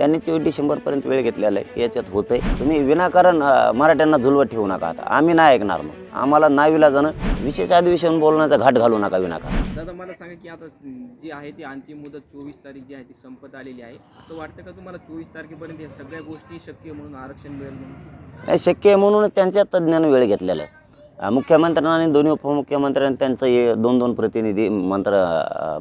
त्यांनी चोवीस डिसेंबरपर्यंत वेळ घेतलेला आहे. याच्यात होतंय. तुम्ही विनाकारण मराठ्यांना झुलवत ठेवू नका आता. आम्ही नाही ऐकणार मग. आम्हाला नावीला जाणं विशेष अधिवेशन बोलण्याचा घाट घालू नका विनाकारण. दादा मला सांगा की आता जी आहे ती अंतिम मुदत चोवीस तारीख जी आहे ती संपत आलेली आहे. असं वाटतं का तुम्हाला चोवीस तारखेपर्यंत या सगळ्या गोष्टी शक्य म्हणून आरक्षण मिळेल म्हणून? शक्य आहे म्हणूनच त्यांच्या तज्ज्ञानं वेळ घेतलेला आहे. मुख्यमंत्र्यांना आणि दोन्ही उपमुख्यमंत्र्यांनी त्यांचं हे दोन दोन प्रतिनिधी मंत्र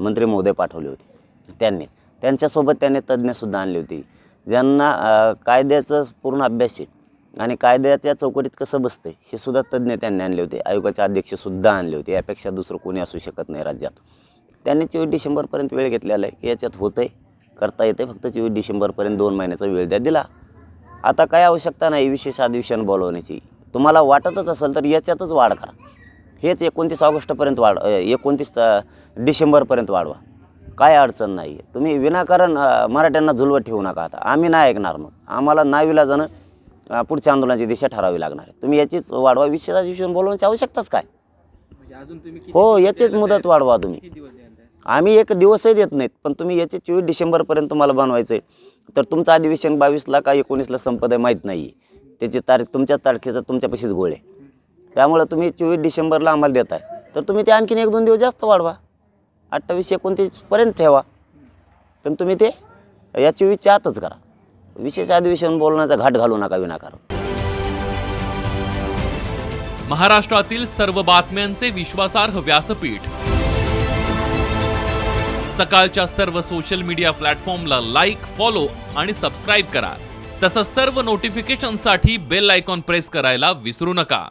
मंत्री महोदय पाठवले होते. त्यांनी. त्यांच्यासोबत त्याने तज्ज्ञसुद्धा आणली होती. ज्यांना कायद्याचं पूर्ण अभ्यास आहे आणि कायद्याच्या चौकटीत कसं बसतं हे सुद्धा तज्ज्ञ त्यांनी आणले होते. आयोगाचे अध्यक्षसुद्धा आणले होते. यापेक्षा दुसरं कोणी असू शकत नाही राज्यात. त्यांनी चोवीस डिसेंबरपर्यंत वेळ घेतलेला आहे की याच्यात होतं आहे करता येते फक्त चोवीस डिसेंबरपर्यंत दोन महिन्याचा वेळ द्या दिला. आता काय आवश्यकता नाही विशेष अधिवेशन बोलवण्याची. तुम्हाला वाटतच असेल तर याच्यातच वाढ करा. हेच एकोणतीस ऑगस्टपर्यंत वाढ एकोणतीस डिसेंबरपर्यंत वाढवा. काय अडचण नाही आहे तुम्ही विनाकारण मराठ्यांना झुलवत ठेवू नका आता. आम्ही नाही ऐकणार मग. आम्हाला नावीला जाणं पुढच्या आंदोलनाची दिशा ठरावी लागणार आहे. तुम्ही याचीच वाढवा विशेष अधिवेशन बोलवण्याची आवश्यकताच काय? म्हणजे हो याचीच मुदत वाढवा तुम्ही? आम्ही एक दिवसही देत नाहीत पण तुम्ही याचे चोवीस डिसेंबरपर्यंत तुम्हाला बनवायचं आहे तर तुमचं अधिवेशन बावीसला का एकोणीसला संपत आहे माहीत नाही आहे त्याची तारीख तुमच्या तारखेचा तुमच्यापाशीच गोळ आहे. त्यामुळं तुम्ही चोवीस डिसेंबरला आम्हाला देताय. तर तुम्ही ते आणखीन एक दोन दिवस जास्त वाढवा. अठ्ठावीस एकोणतीसपर्यंत ठेवा. पण तुम्ही ते याची विचारतच आतच करा. विशेष अधिवेशन बोलण्याचा घाट घालू नका विनाकारण. महाराष्ट्रातील सर्व बातम्यांचे विश्वासार्ह व्यासपीठ. सकाळच्या सर्व सोशल मीडिया प्लॅटफॉर्मला लाईक फॉलो आणि सबस्क्राईब करा. तसंच सर्व नोटिफिकेशनसाठी बेल आयकॉन प्रेस करायला विसरू नका.